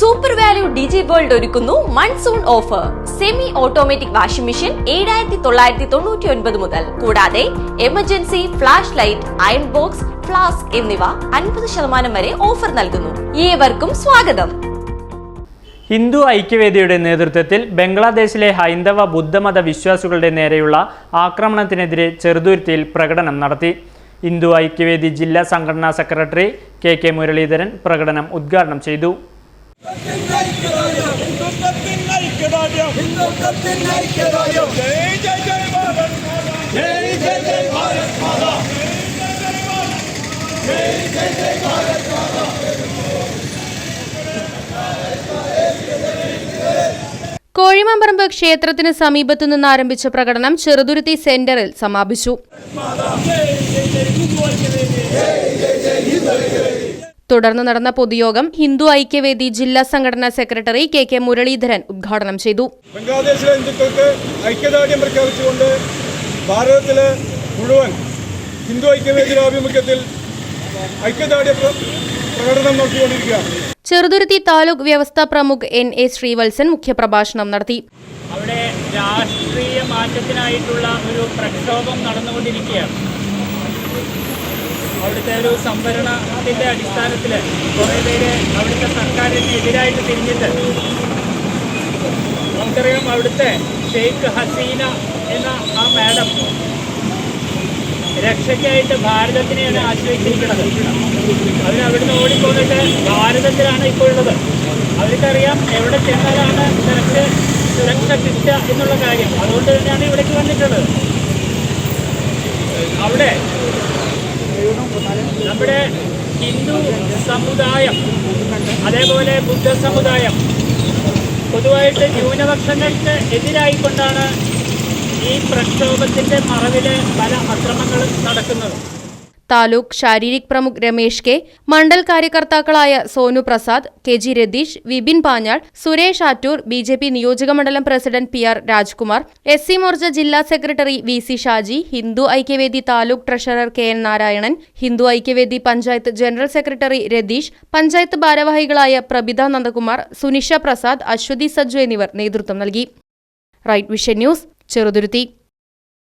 Super value digi world ഒരുക്കുന്നു monsoon offer semi automatic washing machine ഏഴായിരത്തി തൊള്ളായിരത്തി തൊണ്ണൂറ്റി ഒൻപത് മുതൽ. കൂടാതെ emergency flash light iron box flask എന്നിവ അൻപത് ശതമാനം വരെ ഓഫർ നൽകുന്നു. ഏവർക്കും സ്വാഗതം. ഹിന്ദു ഐക്യവേദിയുടെ നേതൃത്വത്തിൽ ബംഗ്ലാദേശിലെ ഹൈന്ദവ ബുദ്ധമത വിശ്വാസികളുടെ നേരെയുള്ള ആക്രമണത്തിനെതിരെ ചെറുതുരുത്തിയിൽ പ്രകടനം നടത്തി. ഹിന്ദു ഐക്യവേദി ജില്ലാ സംഘടനാ സെക്രട്ടറി കെ കെ മുരളീധരൻ പ്രകടനം ഉദ്ഘാടനം ചെയ്തു. കോഴിമാമ്പറമ്പ് ക്ഷേത്രത്തിന് സമീപത്തു നിന്ന് ആരംഭിച്ച പ്രകടനം ചെറുതുരുത്തി സെന്ററിൽ സമാപിച്ചു. തുടർന്ന് നടന്ന പൊതുയോഗം ഹിന്ദു ഐക്യവേദി ജില്ലാ സംഘടനാ സെക്രട്ടറി കെ കെ മുരളീധരൻ ഉദ്ഘാടനം ചെയ്തു. ബംഗ്ലാദേശിലെ ഹിന്ദുക്കൾക്ക് ഐക്യദാർഢ്യം പ്രഖ്യാപിച്ചുകൊണ്ട് ഭാരതത്തിലെ മുഴുവൻ ഹിന്ദു ഐക്യവേദിയുടെ ആഭിമുഖ്യത്തിൽ ഐക്യദാർഢ്യ പ്രകടനം നടത്തിക്കൊണ്ടിരിക്കുകയാണ് ചെറുതുരുത്തി താലൂക്ക് വ്യവസ്ഥാ പ്രമുഖ് എൻ എ ശ്രീവത്സൻ മുഖ്യപ്രഭാഷണം നടത്തി. അവിടെ രാഷ്ട്രീയ മാറ്റത്തിനായിട്ടുള്ള ഒരു പ്രക്ഷോഭം നടന്നുകൊണ്ടിരിക്കുകയാണ്. അവിടുത്തെ ഒരു സംവരണത്തിന്റെ അടിസ്ഥാനത്തിൽ കുറേ പേര് അവിടുത്തെ സർക്കാരിന് എതിരായിട്ട് തിരിഞ്ഞിട്ട് നമുക്കറിയാം അവിടുത്തെ ഷെയ്ഖ് ഹസീന എന്ന ആ മാഡം രക്ഷയ്ക്കായിട്ട് ഭാരതത്തിനെയാണ് ആശ്രയിച്ചിരിക്കുന്നത്. അവർ അവിടുന്ന് ഭാരതത്തിലാണ് ഇപ്പോൾ ഉള്ളത്. അവർക്കറിയാം എവിടെ ചെന്നാലാണ് നിനക്ക് സുരക്ഷ കിട്ടുക എന്നുള്ള കാര്യം. അതുകൊണ്ട് തന്നെയാണ് ഇവിടേക്ക് വന്നിട്ടുള്ളത്. അവിടെ നമ്മുടെ ഹിന്ദു സമുദായം അതേപോലെ ബുദ്ധ സമുദായം പൊതുവായിട്ട് ന്യൂനപക്ഷങ്ങൾക്ക് എതിരായിക്കൊണ്ടാണ് ഈ പ്രക്ഷോഭത്തിന്റെ മറവിൽ പല അക്രമങ്ങളും നടക്കുന്നത്. താലൂക്ക് ശാരീരിക് പ്രമുഖ് Ramesh K Mandal കാര്യകർത്താക്കളായ Sonu Prasad K G Ratheesh Vipin Panjal Suresh Attoor B J P നിയോജകമണ്ഡലം president P R Rajkumar S C Morcha ജില്ലാ secretary V C Shaji Hindu Aikyavedi taluk treasurer K N Narayanan Hindu Aikyavedi panchayat general secretary Ratheesh panchayat ഭാരവാഹികളായ പ്രബിത നന്ദകുമാർ സുനിഷ പ്രസാദ് അശ്വതി സജ്ജു എന്നിവർ നേതൃത്വം നൽകി. Right vision news Cheruthuruthy.